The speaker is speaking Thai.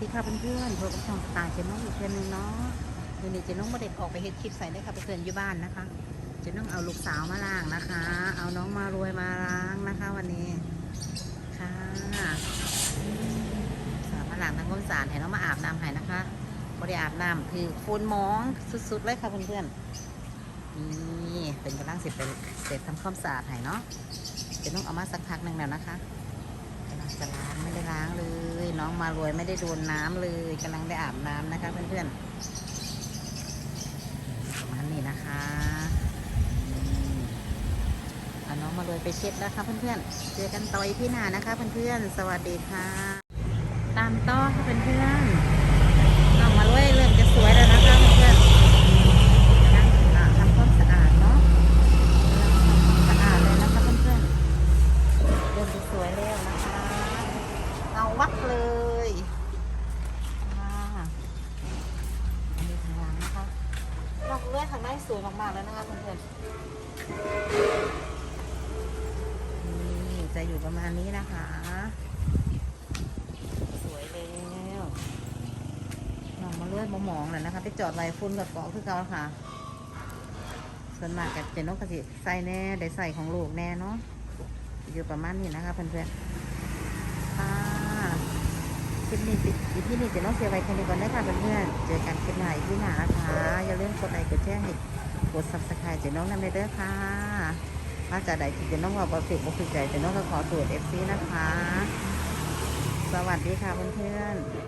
ดีค่ะเพื่อนๆพบกับช่องสตาร์เจน้องอีกเพื่นหนึงเนาะวันนี้เจน้องมาเด็กออกไปเฮ็ดคลิปใส่ได้ค่ะเพื่อนๆอยู่บ้านนะคะเจน้องเอาลูกสาวมาล้างนะคะ เอาน้องมารวยมาล้างนะคะ วันนี้ค่ะสาวมาล้างทั้งความสะอาดให้น้องมาอาบน้ำให้นะคะบริอาบน้ำคือฝุ่นมองสุดๆเลยค่ะเพื่อนๆนี่เป็นกำลังเสร็จเป็นเสร็จทำความสะอาดให้เนาะเจน้องเอามาสักพักหนึ่งแล้วนะคะกำลังจะล้างไม่ได้ล้างเลย องมารวยไม่ได้โดนน้ำเลยกำลังได้อาบน้ำนะคะ เพื่อนๆประมาณนี้นะคะเอาน้องมารวยไปเช็ดแล้วค่ะเพื่อนๆเจอกันต่ออีพี่หนานะคะ เพื่อนๆสวัสดีค่ะ ตามต่อค่ะเพื่อนๆน้องมารวยเริ่มจะสวยแล้วนะคะเพื่อนๆกำลังทำความสะอาดเนาะกำลังทำความสะอาดเลย เลือดทางในสวยมากๆแล้วนะคะเพื่อนๆนี่จะอยู่ประมาณนี้นะคะ สวยแล้วน้องมาเลือดมามองเลยนะคะไปจอดไว้ฟุ้นกับเกาะคือเก่าค่ะ ส่วนมากกับเจนนกกระสิใส่แน่ได้ใส่ของลูกแน่เนาะอยู่ประมาณนี้นะคะเพื่อนๆค่ะคลิปนี้ปิดอีพี่นี่จะต้องเสียไว้แค่นี้ก่อนนะคะเพื่อนๆเจอกันคลิปหน้าอีกที่หนานะคะอย่าลืมกดไลค์กดแชร์ให้กดซับสไครต์เจน้องนั่นเลยเด้อค่ะมาจากใดที่เจน้องว่าบอสิบบุกใจเจน้องก็ขอตรวจเอฟซีนะคะ สวัสดีค่ะเพื่อนๆ